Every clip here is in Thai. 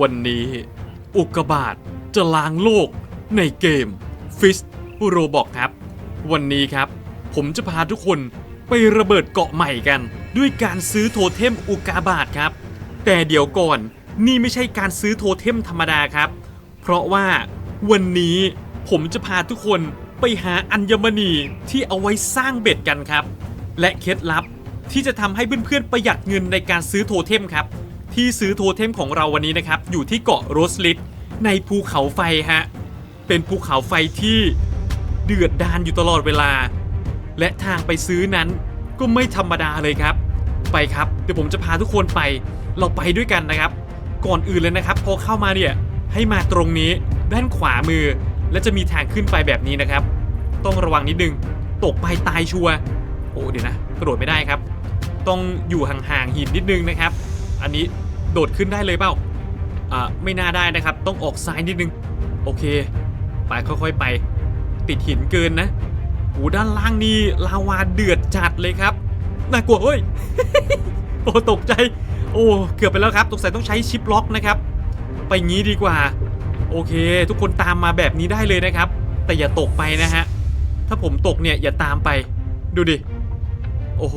วันนี้ อุกกาบาตจะล้างโลกในเกม ฟิสโรบอกครับ วันนี้ครับ ผมจะพาทุกคนไประเบิดเกาะใหม่กัน ด้วยการซื้อโทเทมอุกกาบาตครับ แต่เดี๋ยวก่อนนี่ไม่ใช่การซื้อโทเทมธรรมดาครับ เพราะว่าวันนี้ผมจะพาทุกคนไปหาอัญมณีที่เอาไว้สร้างเบ็ดกันครับ และเคล็ดลับที่จะทำให้เพื่อนๆประหยัดเงินในการซื้อโทเทมครับ ที่ซื้อโทเทมของเราวันนี้นะครับ อยู่ที่เกาะโรสลิดในภูเขาไฟฮะ เป็นภูเขาไฟที่เดือดดานอยู่ตลอดเวลา และทางไปซื้อนั้นก็ไม่ธรรมดาเลยครับ ไปครับ เดี๋ยวผมจะพาทุกคนไป เราไปด้วยกันนะครับ ก่อนอื่นเลยนะครับ พอเข้ามาเนี่ยให้มาตรงนี้ด้านขวามือ และจะมีทางขึ้นไปแบบนี้นะครับ ต้องระวังนิดนึง ตกไปตายชัวร์โอ้เดี๋ยวนะ กระโดดไม่ได้ครับ ต้องอยู่ห่างๆหินนิดนึงนะครับ อันนี้โดดขึ้นได้เลยเปล่าอ่าไม่น่าได้นะครับ ต้องออกซ้ายนิดนึง โอเค ไปค่อยๆไป ติดหินเกินนะโอ้ด้านล่างนี่ลาวาเดือดจัดเลยครับน่ากลัวเฮ้ยโอ้ตกใจ โอ้เกือบไปแล้วครับตกใส่ต้องใช้ชิปล็อกนะครับ ไปงี้ดีกว่า โอเค ทุกคนตามมาแบบนี้ได้เลยนะครับ แต่อย่าตกไปนะฮะถ้าผมตกเนี่ยอย่าตามไป ดูดิ โอ้โห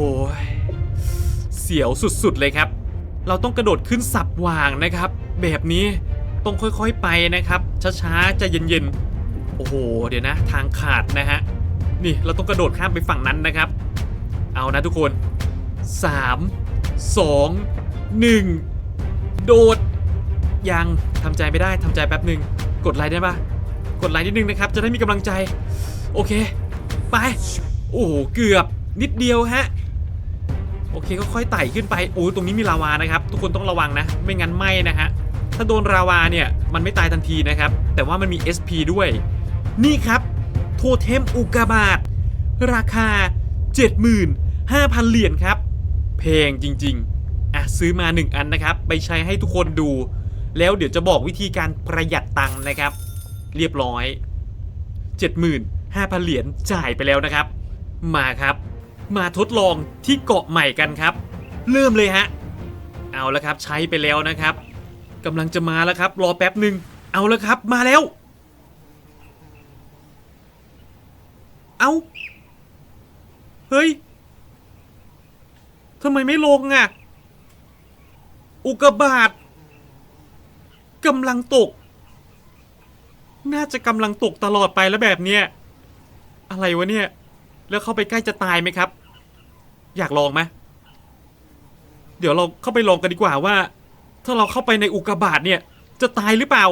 เสียวสุดๆเลยครับ เราต้องกระโดดขึ้นสับวางนะครับ แบบนี้ต้องค่อยๆไปนะครับ ช้าๆใจะเย็นๆ โอ้โห เดี๋ยวนะ ทางขาดนะฮะ นี่เราต้องกระโดดข้ามไปฝั่งนั้นนะครับ เอานะทุกคน 3 2 1 โดด ยังทำใจไม่ได้ทำใจแป๊บหนึ่งกดไลค์ได้ปะกดไลค์นิดนึงนะครับ จะได้มีกำลังใจ โอเค ไป โอ้โห เกือบนิดเดียวฮะ โอเคก็ค่อยไต่ขึ้นไปโอ้ตรงนี้มีลาวานะครับ ทุกคนต้องระวังนะ ไม่งั้นไหม้นะฮะถ้าโดนลาวาเนี่ยมันไม่ตายทันทีนะครับ แต่ว่ามันมี SP ด้วย นี่ครับ โทเทมอุกกาบาตราคา 75,000 เหรียญครับ แพงจริงๆอะซื้อมา 1 อันนะครับ ไปใช้ให้ทุกคนดู แล้วเดี๋ยวจะบอกวิธีการประหยัดตังค์นะครับ เรียบร้อย 75,000 เหรียญจ่ายไปแล้วนะครับ มาครับ มาทดลองที่เกาะใหม่กันครับ เริ่มเลยฮะ เอาแล้วครับใช้ไปแล้วนะครับกำลังจะมาแล้วครับ รอแป๊บหนึ่งเอาแล้วครับมาแล้ว เอาเฮ้ยทำไมไม่ลงอะ อุกบาตกำลังตก น่าจะกำลังตกตลอดไปแล้วแบบเนี้ยอะไรวะเนี่ย แล้วเข้าไปใกล้จะตายไหมครับ อยากลองไหมเดี๋ยวเราเข้าไปลองกันดีกว่าว่า ถ้าเราเข้าไปในอุกกาบาตเนี่ย จะตายหรือเปล่า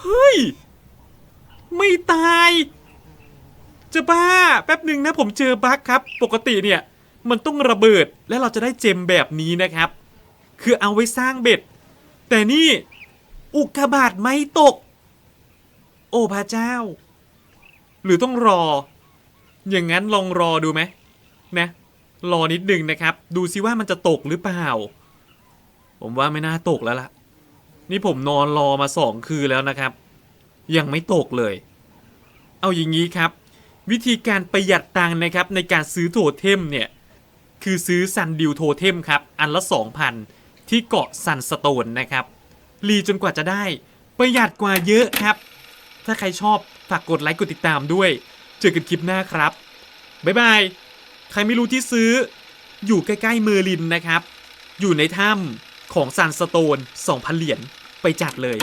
เฮ้ย ไม่ตาย จะบ้า แป๊บหนึ่งนะผมเจอบั๊กครับ ปกติเนี่ย มันต้องระเบิดและเราจะได้เจมแบบนี้นะครับ คือเอาไว้สร้างเบ็ด แต่นี่ อุกกาบาตไม่ตก โอ้พระเจ้า หรือต้องรอ อย่างนั้นลองรอดูไหมนะรอนิดหนึ่งนะครับ ดูซิว่ามันจะตกหรือเปล่า ผมว่าไม่น่าตกแล้วล่ะ นี่ผมนอนรอมาสองคืนแล้วนะครับ ยังไม่ตกเลย เอาอย่างนี้ครับ วิธีการประหยัดตังค์นะครับ ในการซื้อโทเทมเนี่ย คือซื้อซันดิวโทเทมครับ อันละ 2,000 ที่เกาะซันสโตนนะครับ รีจนกว่าจะได้ ประหยัดกว่าเยอะครับ ถ้าใครชอบฝากกดไลค์กดติดตามด้วย เจอกันคลิปหน้าครับ บ๊ายบาย ใครไม่รู้ที่ซื้อ อยู่ใกล้ๆเมอร์ลินนะครับ อยู่ในถ้ำของซันสโตน 2,000 เหรียญไปจัดเลย